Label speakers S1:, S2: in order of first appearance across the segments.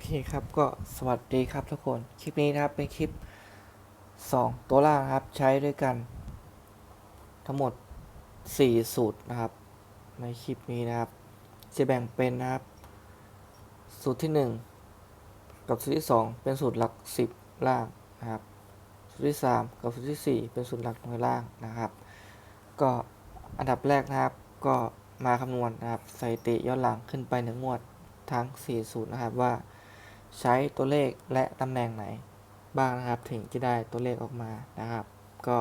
S1: โอเคครับก็สวัสดีครับทุกคน คลิปนี้นะครับเป็นคลิป 2 ตัวล่างครับใช้ด้วยกัน ทั้งหมด 4 สูตรนะครับ ในคลิปนี้นะครับ จะแบ่งเป็นนะครับ สูตรที่ 1 กับสูตรที่ 2 เป็นสูตรหลัก 10 ล่างนะครับ สูตรที่ 3 กับสูตรที่ 4 เป็นสูตรหลักหน่วยล่างนะครับ ก็อันดับแรกนะครับ ก็มาคำนวณนะครับสถิติย้อนหลังขึ้นไปหนึ่งงวดทั้ง 4 สูตรนะครับว่า ใช้ตัวเลขและตำแหน่งไหนบ้างนะครับถึงจะได้ตัวเลขออกมานะครับ ก็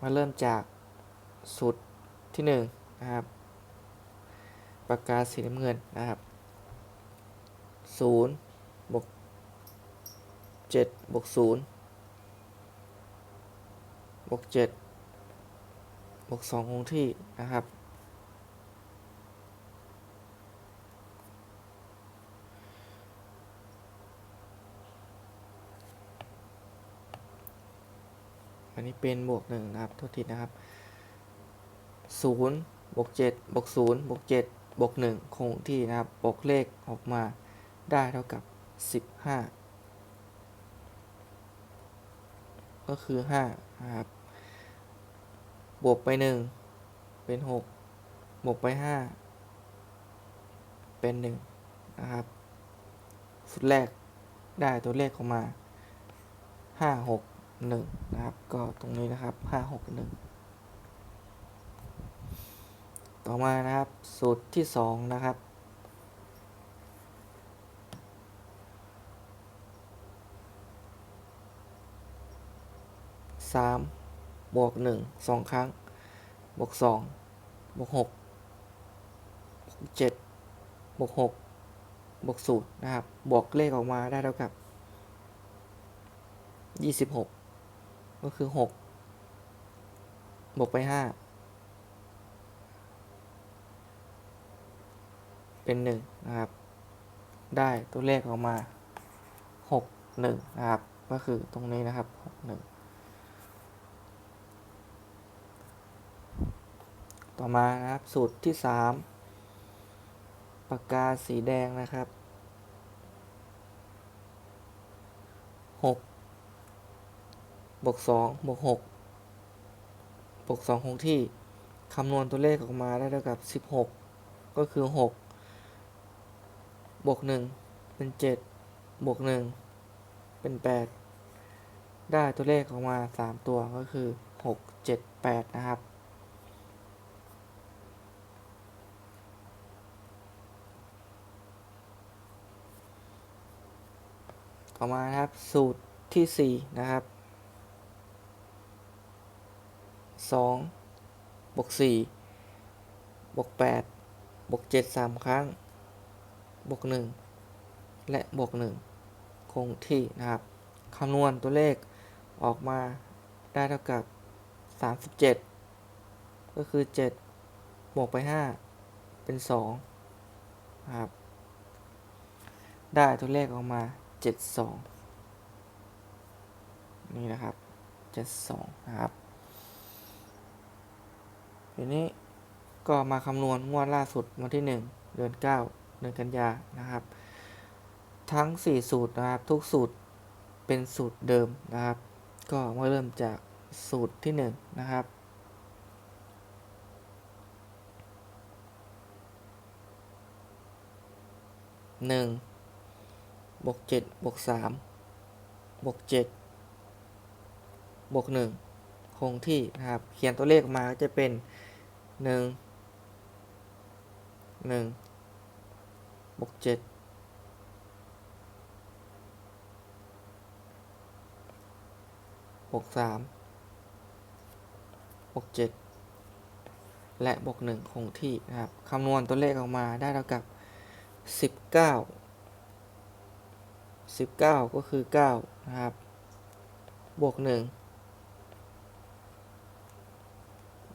S1: มาเริ่มจากสูตรที่1นงนะครับปากกาสีน้ำเงินนะครับ 0บวก7บวก0บวก7บวก2คงที่นะครับ อันนี้เป็นบวกหนึ่งนะครับโทษทีนะครับศูนย์บวกเจ็ดบวกศูนย์บวกเจ็ดบวกหนึ่งคงที่นะครับ บวกเลขออกมา ได้เท่ากับสิบห้าก็คือห้านะครับ บวกไปหนึ่งเป็นหกบวกไปห้าเป็นหนึ่งนะครับ สุดแรกได้ตัวเลขออกมาห้าหกหนึ่งนะครับ ก็ตรงนี้นะครับห้าหกหนึ่งต่อมานะครับ สูตรที่สองนะครับ สามบวกหนึ่งสองครั้ง บวกสองบวกหกบวกเจ็ดบวกหกบวกศูนย์นะครับ บวกเลขออกมาได้เท่ากับยี่สิบหกก็คือหกบวกไปห้าเป็นหนึ่งนะครับ ได้ตัวเลขออกมาหกหนึ่งนะครับ ก็คือตรงนี้นะครับหกหนึ่ง ต่อมานะครับ สูตรที่สามปากกาสีแดงนะครับหกบวกสองบวกหกบวกสองคงที่คำนวณตัวเลขออกมาได้เท่ากับสิบหกก็คือหกบวกหนึ่งเป็นเจ็ดบวกหนึ่งเป็นแปดได้ตัวเลขออกมาสามตัวก็คือหกเจ็ดแปดนะครับ ต่อมานะครับสูตรที่สี่นะครับสองบวกสี่บวกแปดบวกเจ็ดสามครั้ง บวกหนึ่งและบวกหนึ่งคงที่นะครับคำนวณตัวเลขออกมาได้เท่ากับสามสิบเจ็ดก็คือเจ็ดบวกไปห้าเป็นสองนะครับได้ตัวเลขออกมา เจ็ดสองนี่นะครับเจ็ดสองนะครับทีนี้ก็มาคำนวณงวดล่าสุดวันที่1เดือน9เดือนกันยานะครับ ทั้ง4สูตรนะครับทุกสูตรเป็นสูตรเดิมนะครับ ก็มาเริ่มจากสูตรที่1นะครับ1 บวก7บวก3บวก7บวก1คงที่นะครับ เขียนตัวเลขมาก็จะเป็นหนึ่งหนึ่งบวกเจ็ดบวกสามบวกเจ็ดและบวกหนึ่งคงที่นะครับคำนวณตัวเลขออกมาได้เท่ากับสิบเก้า สิบเก้าก็คือเก้านะครับ บวกหนึ่ง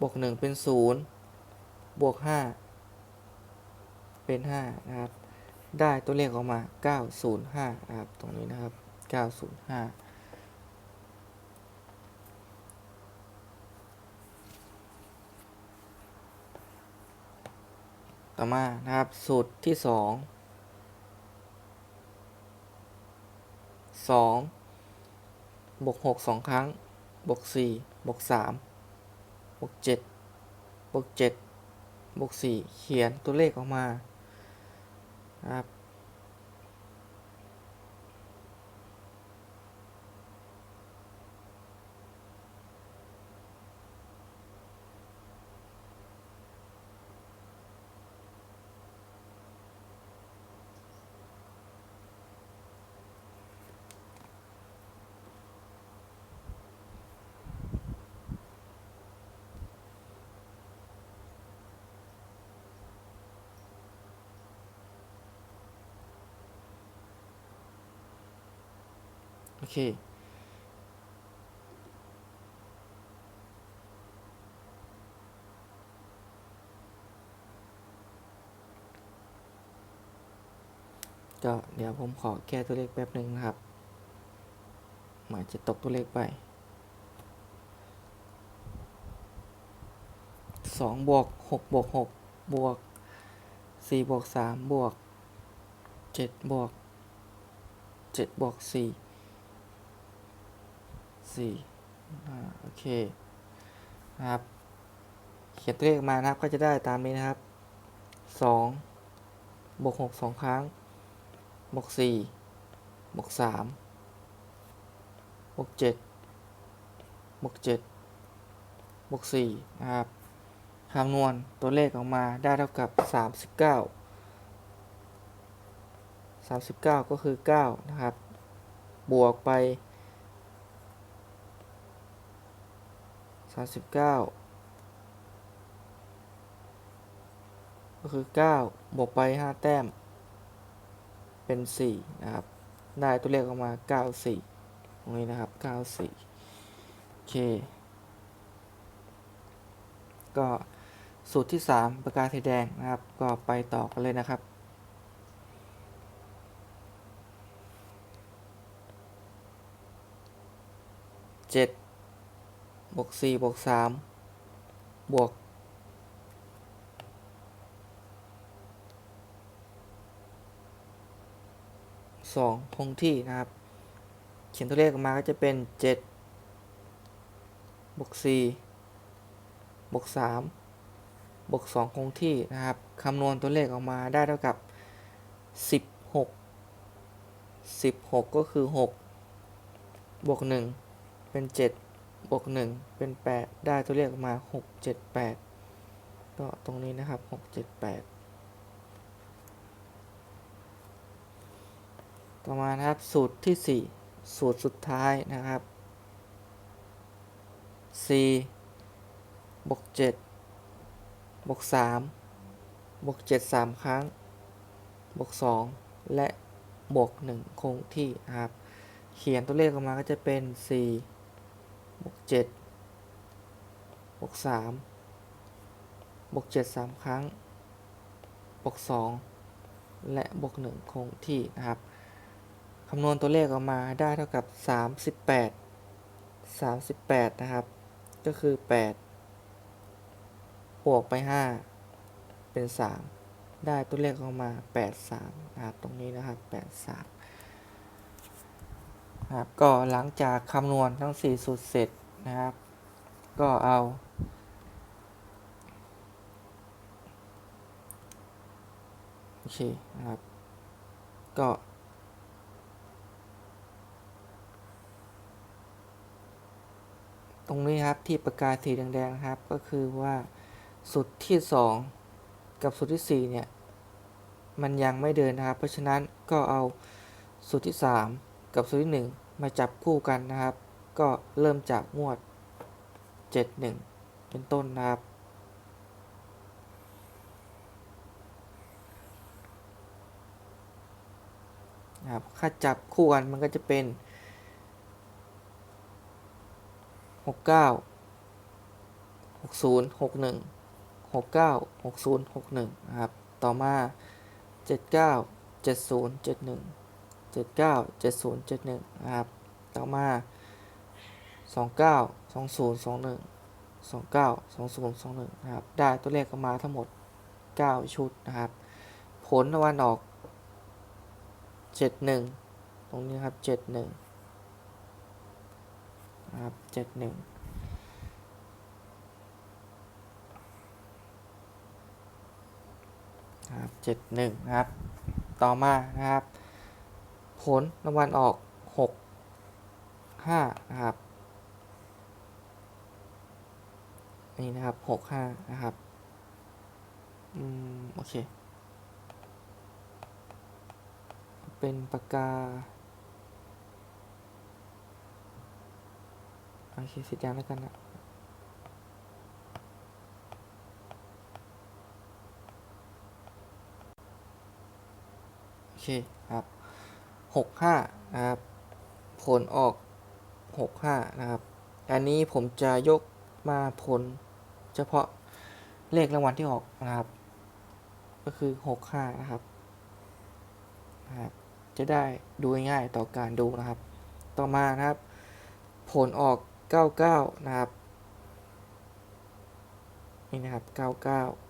S1: บวกหนึ่งเป็นศูนย์บวกห้าเป็นห้านะครับ ได้ตัวเลขออกมา 905 นะครับ ตรงนี้นะครับ 905ต่อมานะครับ สูตรที่ 2 2บวก6 2ครั้ง บวก4บวก3บวก7บวก7บวก4เขียนตัวเลขออกมาครับ อเค ก็เดี๋ยวผมขอแก้ตัวเลขแป๊บหนึ่งนะครับหมายจะตกตัวเลขไปสองบวกหกบวกหกบวกสี่บวกสามบวกเจ็ดบวกเจ็ดบวกสี่ สี่โอเคนะครับ เขียนตัวเลขออกมานะครับก็จะได้ตามนี้นะครับสองบวกหกสองครั้งบวกสี่บวกสามบวกเจ็ดบวกเจ็ดบวกสี่นะครับคำนวณตัวเลขออกมาได้เท่ากับสามสิบเก้าสามสิบเก้าก็คือเก้านะครับ บวกไป สามสิบเก้าก็คือเก้าบวกไปห้าแต้ม เป็น4นะครับ ได้ตัวเลขออกมา94ตรงนี้นะครับ94โอเค ก็สูตรที่3ประกาศสีแดงนะครับ ก็ไปต่อกันเลยนะครับ7 บวก4บวก3บวกสองคงที่นะครับ เขียนตัวเลขออกมาก็จะเป็นเจ็ดบวกสี่บวกสามบวกสองคงที่นะครับคำนวณตัวเลขออกมาได้เท่ากับสิบหกสิบหกก็คือหกบวกหนึ่งเป็นเจ็ด บวกหนึ่งเป็นแปดได้ตัวเลขออกมาหกเจ็ดแปดก็ตรงนี้นะครับหกเจ็ดแปดต่อมานะครับสูตรที่4สูตรสุดท้ายนะครับ4บวก7บวก3บวก7 3ครั้ง บวก2และบวก1คงที่นะครับ เขียนตัวเลขออกมาก็จะเป็น4 บวก7บวก3บวก7 3ครั้ง บวก2และบวก1คงที่นะครับคำนวณตัวเลขออกมาได้เท่ากับ38 38นะครับ ก็คือ8บวกไป5เป็น3ได้ตัวเลขออกมา83นะครับ ตรงนี้นะครับ83 นะครับก็หลังจากคำนวณทั้ง 4 สูตรเสร็จนะครับ ก็เอา โอเคนะครับ ก็ ตรงนี้ครับที่ประกายสีแดงๆครับ ก็คือว่าสุดที่ 2 กับสุดที่ 4 เนี่ย มันยังไม่เดินนะครับ เพราะฉะนั้นก็เอาสุดที่ 3 กับสุดที่ 1 มาจับคู่กันนะครับ ก็เริ่มจากงวด 71 เป็นต้นนะครับ นะครับถ้าจับคู่กันมันก็จะเป็นหกเก้าหกศูนย์หกหนึ่งหกเก้าหกศูนย์หกหนึ่งนะครับ ต่อมาเจ็ด เก้าเจ็ดศูนย์เก้าเจ็ดศูนย์เจ็ดหนึ่งนะครับต่อมาสองเก้าสองศูนย์สองหนึ่งสองเก้าสองศูนย์สองหนึ่งนะครับได้ตัวเลขก็มาทั้งหมดเก้าชุดนะครับ ผลตะวันออกเจ็ดหนึ่งตรงนี้ครับเจ็ดหนึ่งนะครับเจ็ดหนึ่งนะครับเจ็ดหนึ่งนะครับ ต่อมานะครับ ผลตะวันออกหกห้านะครับนี่นะครับหกห้านะครับ อืม โอเค เป็นปากกา โอเคสีแดงแล้วกันนะโอเคครับ หกห้านะครับ ผลออกหกห้านะครับ อันนี้ผมจะยกมาผลเฉพาะเลขรางวัลที่ออกนะครับ ก็คือหกห้านะครับนะครับ จะได้ดูง่ายต่อการดูนะครับ ต่อมานะครับ ผลออก 99 นะครับ นี่นะครับ 99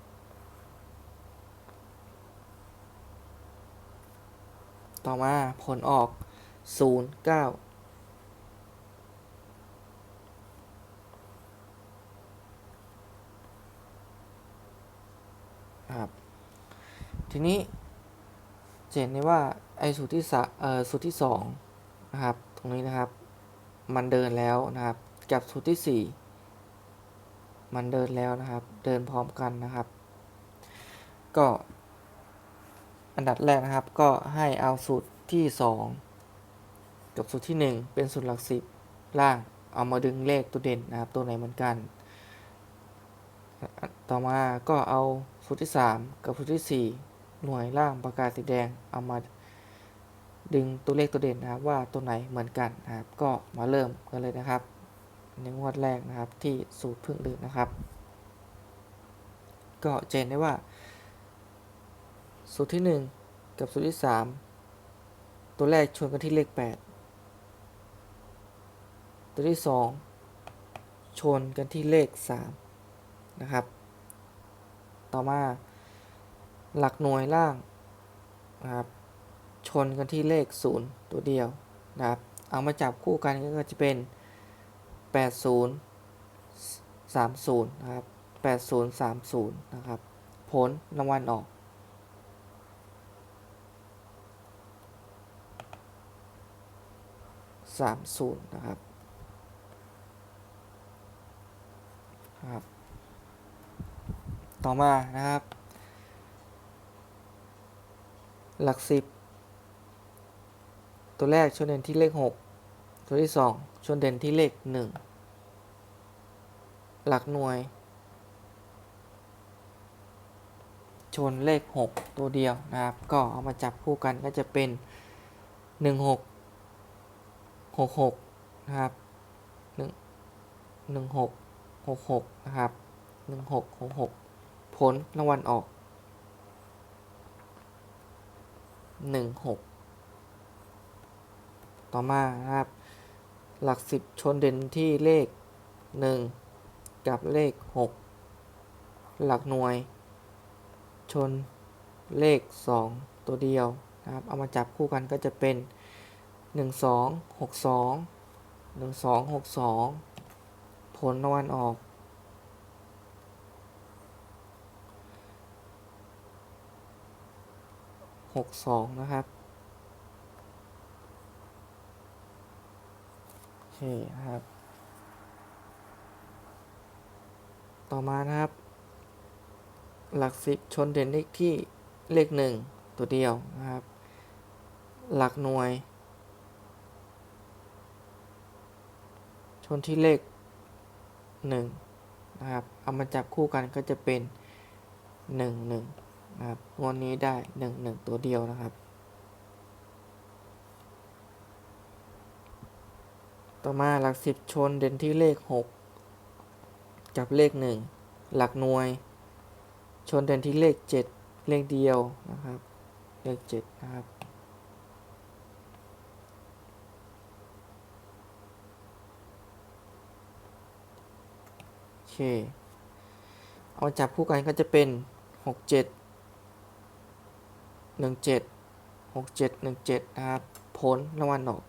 S1: ต่อมาผลออก 09ครับทีนี้เห็นได้ว่าไอ้สูตรที่สเอ่อสูตรที่สองนะครับตรงนี้นะครับ มันเดินแล้วนะครับกับสูตรที่สี่มันเดินแล้วนะครับ เดินพร้อมกันนะครับ ก็ อันดับแรกนะครับก็ให้เอาสูตรที่สองกับสูตรที่หนึ่งเป็นสูตรหลักสิบล่างเอามาดึงเลขตัวเด่นนะครับ ตัวไหนเหมือนกัน ต่อมาก็เอาสูตรที่ 3 กับสูตรที่ 4 หน่วยล่างประกาศสีแดงเอามาดึงตัวเลขตัวเด่นนะครับว่าตัวไหนเหมือนกันนะครับ ก็มาเริ่มกันเลยนะครับในงวดแรกนะครับที่สูตรพึ่งดื่นนะครับ ก็เจนได้ว่า สูตรที่ 1 กับสูตรที่ 3 ตัวแรกชนกันที่เลข 8 ตัวที่ 2 ชนกันที่เลข 3 นะครับ ต่อมาหลักหน่วยล่างนะครับชนกันที่เลข 0 ตัวเดียวนะครับ เอามาจับคู่กันก็จะเป็น 80 30 นะครับ 80 30 นะครับ ผลรางวัลออก 30 นะครับครับ ต่อมานะครับ หลักสิบตัวแรกชนเด่นที่เลข 6 ตัวที่ 2 ชนเด่นที่เลข 1 หลักหน่วย ชนเลข 6 ตัวเดียวนะครับ ก็เอามาจับคู่กันก็จะเป็น 1 6 6 6นะครับ1 1 6 6 6นะครับ1 6 6 6ผลรางวัลออกหนึ่งหกต่อมานะครับ หลักสิบชนเด่นที่เลขหนึ่งกับเลขหกหลักหน่วย ชนเลขสองตัวเดียวนะครับ เอามาจับคู่กันก็จะเป็น หนึ่งสองหกสองหนึ่งสองหกสองผลรางวัลออกหกสองนะครับโอเคครับ ต่อมานะครับ หลักสิบชนเด่นเลขที่เลขหนึ่งตัวเดียวนะครับ หลักหน่วย ชนที่เลขหนึ่งนะครับ เอามาจับคู่กันก็จะเป็นหนึ่งหนึ่งนะครับงวดนี้ได้หนึ่งหนึ่งตัวเดียวนะครับ ต่อมาหลักสิบชนเด่นที่เลขหกกับเลขหนึ่งหลักหน่วย ชนเด่นที่เลขเจ็ดเลขเดียวนะครับ เลขเจ็ดนะครับ เค เอามาจับคู่กันก็จะเป็นหกเจ็ดหนึ่งเจ็ดหกเจ็ดหนึ่งเจ็ดนะครับ ผลรางวัลออก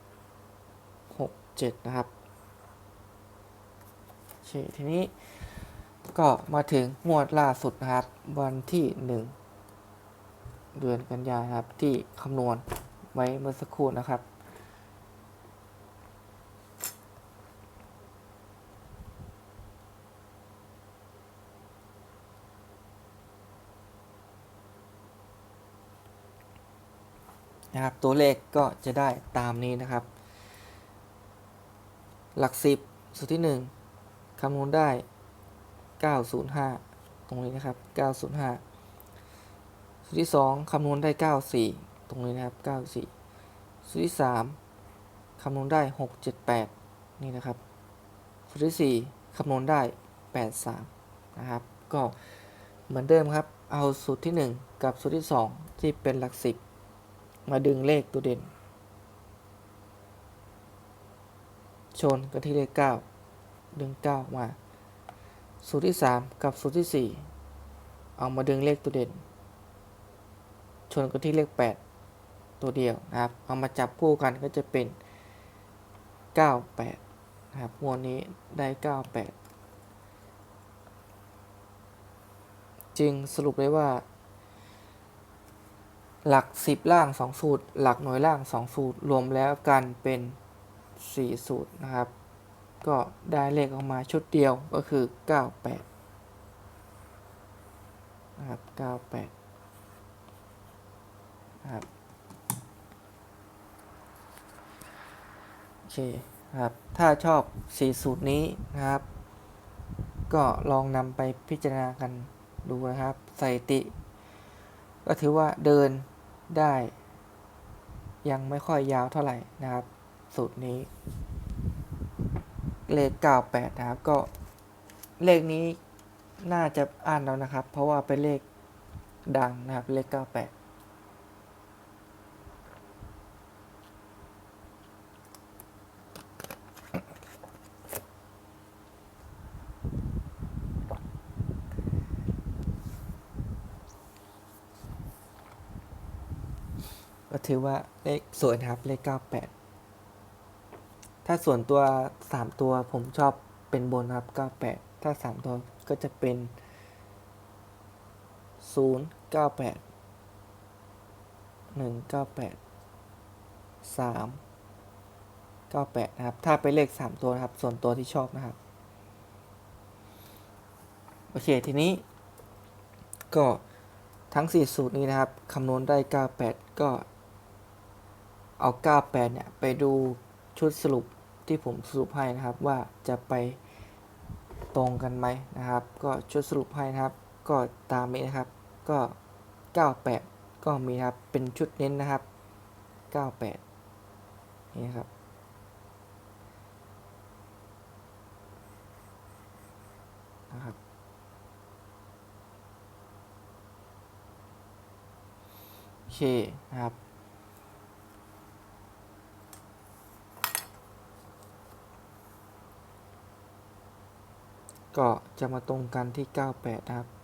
S1: หกเจ็ดนะครับโอเคทีนี้ก็มาถึงงวดล่าสุดนะครับ วันที่หนึ่งเดือนกันยายนครับ ที่คำนวณไว้เมื่อสักครู่นะครับ นะครับ ตัวเลขก็จะได้ตามนี้นะครับ หลักสิบสูตรที่หนึ่งคำนวณได้ 905 ตรงนี้นะครับ 905 สูตรที่สองคำนวณได้ 94 ตรงนี้นะครับ 94 สูตรที่สามคำนวณได้ 678 นี่นะครับ สูตรที่สี่คำนวณได้ 83 นะครับ ก็เหมือนเดิมครับ เอาสูตรที่หนึ่งกับสูตรที่สองที่เป็นหลักสิบ มาดึงเลขตัวเด่น ชนกันที่เลข 9 ดึง 9 มา สูตรที่ 3 กับสูตรที่ 4 เอามาดึงเลขตัวเด่น ชนกันที่เลข 8 ตัวเดียวนะครับ เอามาจับคู่กันก็จะเป็น 98 นะครับงวดนี้ได้ 98 จึงสรุปได้ว่า หลัก 10 ล่าง 2 สูตร หลักหน่วยล่าง 2 สูตร รวมแล้วกันเป็น 4 สูตรนะครับ ก็ได้เลขออกมาชุดเดียวก็คือ 98 นะครับ 98 นะครับ โอเคครับ ถ้าชอบ 4 สูตรนี้นะครับ ก็ลองนำไปพิจารณากันดูนะครับสถิติก็ถือว่าเดิน ได้ ยังไม่ค่อยยาวเท่าไหร่นะครับ สูตรนี้ เลข 98 นะครับ ก็เลขนี้น่าจะอ่านแล้วนะครับ เพราะว่าเป็นเลขดังนะครับ เลข 98 ถือว่าเลขสวยนะครับ เลข 98 ถ้าส่วนตัว 3 ตัวผมชอบเป็นบนครับ 98 ถ้า 3 ตัวก็จะเป็น 0 98 1 98 3 98 นะครับ ถ้าเป็นเลข 3 ตัวนะครับ ส่วนตัวที่ชอบนะครับ โอเค ทีนี้ ก็ทั้ง 4 สูตรนี้นะครับ คำนวณได้ 98 ก็ เอา98เนี่ยไปดูชุดสรุปที่ผมสรุปให้นะครับว่าจะไปตรงกันไหมนะครับ ก็ชุดสรุปให้นะครับ ก็ตามนี้นะครับ ก็ 98 ก็มีครับเป็นชุดเน้นนะครับ 98 นี่ครับนะครับโอเคนะครับ ก็จะมาตรงกันที่ 98 นะครับ